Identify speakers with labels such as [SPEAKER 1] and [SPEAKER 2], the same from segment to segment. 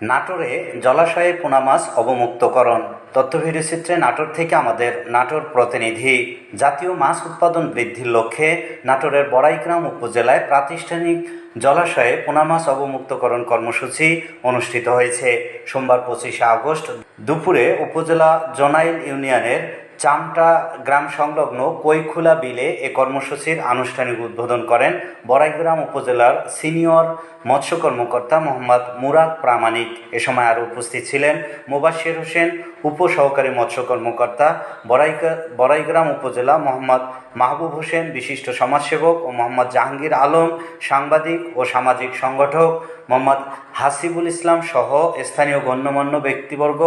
[SPEAKER 1] নাটোরে জলাশয়ে পোনা মাছ অবমুক্তকরণ। তথ্য ভিডিওচিত্রে নাটোর থেকে আমাদের নাটোর প্রতিনিধি। জাতীয় মাছ উৎপাদন বৃদ্ধির লক্ষ্যে নাটোরের বড়াইগ্রাম উপজেলায় প্রাতিষ্ঠানিক জলাশয়ে পোনা মাছ অবমুক্তকরণ কর্মসূচি অনুষ্ঠিত হয়েছে। সোমবার পঁচিশে আগস্ট দুপুরে উপজেলা জোনাইল ইউনিয়নের চামটা গ্রাম সংলগ্ন কৈখুলা বিলে এ কর্মসূচির আনুষ্ঠানিক উদ্বোধন করেন বড়াইগ্রাম উপজেলার সিনিয়র মৎস্য কর্মকর্তা মোহাম্মদ মুরাদ প্রামাণিক। এ সময় আরও উপস্থিত ছিলেন মোবাশ্বের হোসেন, উপসহকারী মৎস্য কর্মকর্তা বড়াইগ্রা বড়াইগ্রাম উপজেলা মোহাম্মদ মাহবুব হোসেন, বিশিষ্ট সমাজসেবক ও মোহাম্মদ জাহাঙ্গীর আলম, সাংবাদিক ও সামাজিক সংগঠক মোহাম্মদ হাসিবুল ইসলাম সহ স্থানীয় গণ্যমান্য ব্যক্তিবর্গ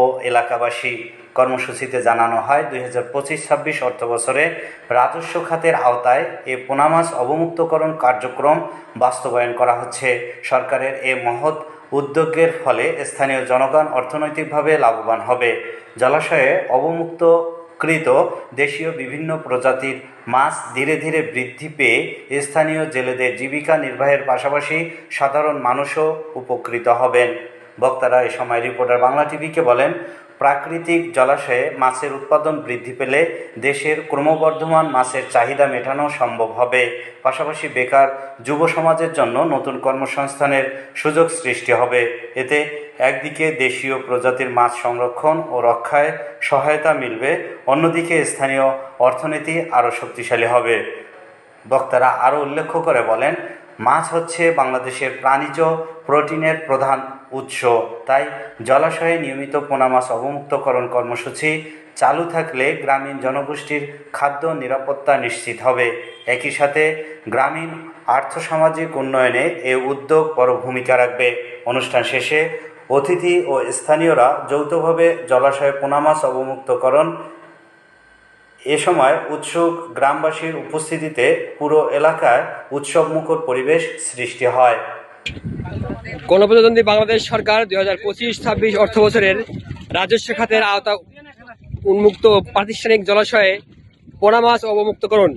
[SPEAKER 1] ও এলাকাবাসী কর্মসূচিতে জানানো হয়, দুই হাজার পঁচিশ ছাব্বিশ অর্থ বছরে রাজস্ব খাতের আওতায় এ পোনামাছ অবমুক্তকরণ কার্যক্রম বাস্তবায়ন করা হচ্ছে। সরকারের এ মহৎ উদ্যোগের ফলে স্থানীয় জনগণ অর্থনৈতিকভাবে লাভবান হবে। জলাশয়ে অবমুক্তকৃত দেশীয় বিভিন্ন প্রজাতির মাছ ধীরে ধীরে বৃদ্ধি পেয়ে স্থানীয় জেলেদের জীবিকা নির্বাহের পাশাপাশি সাধারণ মানুষও উপকৃত হবেন। বক্তারা এ সময় রিপোর্টার বাংলা টিভিকে বলেন, প্রাকৃতিক জলাশয়ে মাছের উৎপাদন বৃদ্ধি পেলে দেশের ক্রমবর্ধমান মাছের চাহিদা মেটানো সম্ভব হবে। পাশাপাশি বেকার যুব সমাজের জন্য নতুন কর্মসংস্থানের সুযোগ সৃষ্টি হবে। এতে একদিকে দেশীয় প্রজাতির মাছ সংরক্ষণ ও রক্ষায় সহায়তা মিলবে, অন্যদিকে স্থানীয় অর্থনীতি আরও শক্তিশালী হবে। বক্তারা আরও উল্লেখ করে বলেন মাছ হচ্ছে বাংলাদেশের প্রাণীজ প্রোটিনের প্রধান উৎস। তাই জলাশয়ে নিয়মিত পোনা মাছ অবমুক্তকরণ কর্মসূচি চালু থাকলে গ্রামীণ জনগোষ্ঠীর খাদ্য নিরাপত্তা নিশ্চিত হবে। একই সাথে গ্রামীণ আর্থসামাজিক উন্নয়নে এ উদ্যোগ বড় ভূমিকা রাখবে। অনুষ্ঠান শেষে অতিথি ও স্থানীয়রা যৌথভাবে জলাশয়ে পোনা মাছ অবমুক্তকরণ এ সময় উৎসুক গ্রামবাসীর উপস্থিতিতে পুরো এলাকায় উৎসবমুখর পরিবেশ সৃষ্টি হয়।
[SPEAKER 2] গণপ্রজাতন্ত্রী বাংলাদেশ সরকার দুই হাজার পঁচিশ ছাব্বিশ অর্থ বছরের রাজস্ব খাতের আওতা উন্মুক্ত প্রাতিষ্ঠানিক জলাশয়ে পোনা মাছ অবমুক্তকরণ।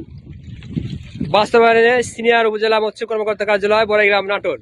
[SPEAKER 2] বাস্তবায়নে সিনিয়র উপজেলা মৎস্য কর্মকর্তা কার্যালয় বড়াইগ্রাম নাটোর।